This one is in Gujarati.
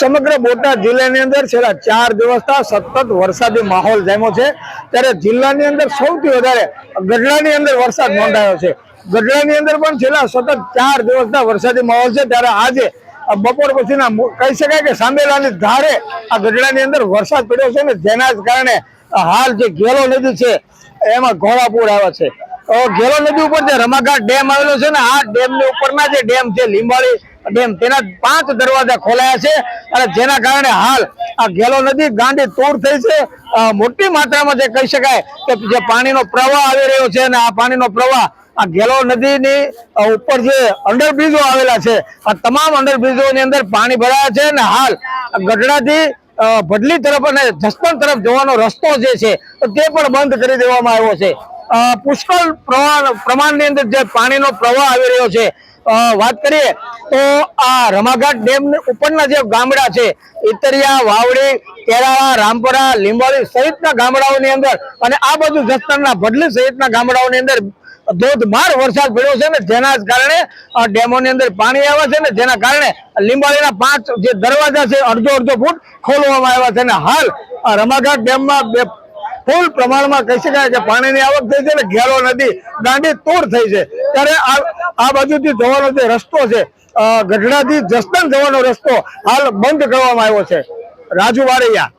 સમગ્ર બોટાદ જિલ્લાની અંદર છેલ્લા ચાર દિવસથી સતત વરસાદી માહોલ જામ્યો છે. ત્યારે જિલ્લાની અંદર સૌથી વધારે ગઢડાની અંદર વરસાદ નોંધાયો છે. ગઢડાની અંદર પણ છેલ્લા સતત ચાર દિવસના વરસાદી માહોલ છે. ત્યારે આજે બપોર પછીના કહી શકાય કે સાંબેલાની ધારે આ ગઢડાની અંદર વરસાદ પડ્યો છે ને જેના જ કારણે હાલ જે ઘેલો નદી છે, એમાં ઘોડાપુર આવે છે. ઘેલો નદી ઉપર જે રમાઘાટ ડેમ આવેલો છે ને, આ ડેમની ઉપરના જે ડેમ છે, લીંબાળી ડેમ તેના પાંચ દરવાજા ખોલાયા છે અને જેના કારણે હાલ આ ગેલો નદી ગાંડી તોડ થઈ છે. મોટી માત્રામાં જે કહી શકાય કે જે પાણીનો પ્રવાહ આવી રહ્યો છે અને આ પાણીનો પ્રવાહ આ ઘેલો નદીની ઉપર જે અંડરબ્રિજો આવેલા છે, આ તમામ અંડરબ્રિજોની અંદર પાણી ભરાયા છે અને હાલ ગઢડાથી ભડલી તરફ અને જસપણ તરફ જવાનો રસ્તો જે છે તે પણ બંધ કરી દેવામાં આવ્યો છે. પુષ્કળ પ્રમાણ પ્રમાણની અંદર જે પાણીનો પ્રવાહ આવી રહ્યો છે. વાત કરીએ તો આ રમાઘાટ ડેમ ઉપરના જે ગામડા છે ઇતરિયા વાવડી, કેરાળા, રામપરા, લીંબોળી સહિતના ગામડાઓની અંદર અને આ બધું જસદણના ભડલી સહિતના ગામડાઓની અંદર ધોધમાર વરસાદ પડ્યો છે ને જેના કારણે ડેમોની અંદર પાણી આવે છે ને જેના કારણે લીંબાળીના પાંચ જે દરવાજા છે અડધો અડધો ફૂટ ખોલવામાં આવ્યા છે અને હાલ રમાઘાટ ડેમમાં ફૂલ પ્રમાણમાં કહી શકાય કે પાણીની આવક થઈ છે ને ઘેરો નદી ગાંડી તોડ થઈ છે. ત્યારે આ બાજુથી જવાનો જે રસ્તો છે ગઢડાથી જસદણ જવાનો રસ્તો હાલ બંધ કરવામાં આવ્યો છે. રાજુ વારૈયા